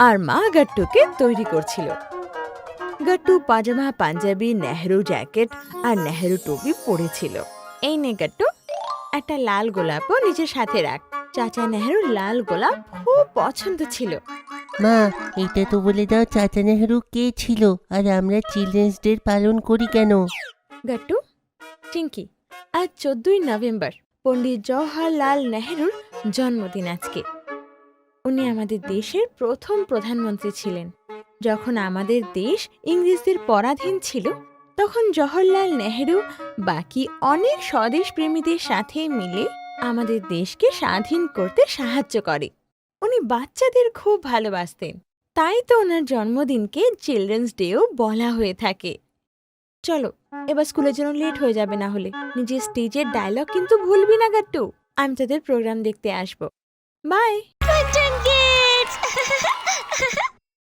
আর মা গাট্টুকে তৈরি করছিল। গাট্টু পাজামা পাঞ্জাবি নেহেরু জ্যাকেট আর নেহেরু টুপি পরেছিল। এই নে গাট্টু একটা লাল গোলাপও নিজের সাথে রাখ। চাচা নেহেরু লাল গোলাপ খুব পছন্দ ছিল। মা এটা তো বলে দাও চাচা নেহরু কে ছিল আর আমরা চিলড্রেন্স ডে পালন করি কেন? গাট্টু চিঙ্কি আজ চোদ্দই নভেম্বর পণ্ডিত জওহরলাল নেহেরুর জন্মদিন আজকে। উনি আমাদের দেশের প্রথম প্রধানমন্ত্রী ছিলেন। যখন আমাদের দেশ ইংরেজদের পরাধীন ছিল, তখন জওহরলাল নেহরু বাকি অনেক স্বদেশ প্রেমীদের সাথে মিলে আমাদের দেশকে স্বাধীন করতে সাহায্য করে। উনি বাচ্চাদের খুব ভালোবাসতেন। তাই তো ওনার জন্মদিনকে চিলড্রেন্স ডেও বলা হয়ে থাকে। চলো, এবার স্কুলের জন্য লেট হয়ে যাবে না হলে। নিজের স্টেজের ডায়লগ কিন্তু ভুলবি না, গাট্টু। আমি তাদের প্রোগ্রাম দেখতে আসব। By Good,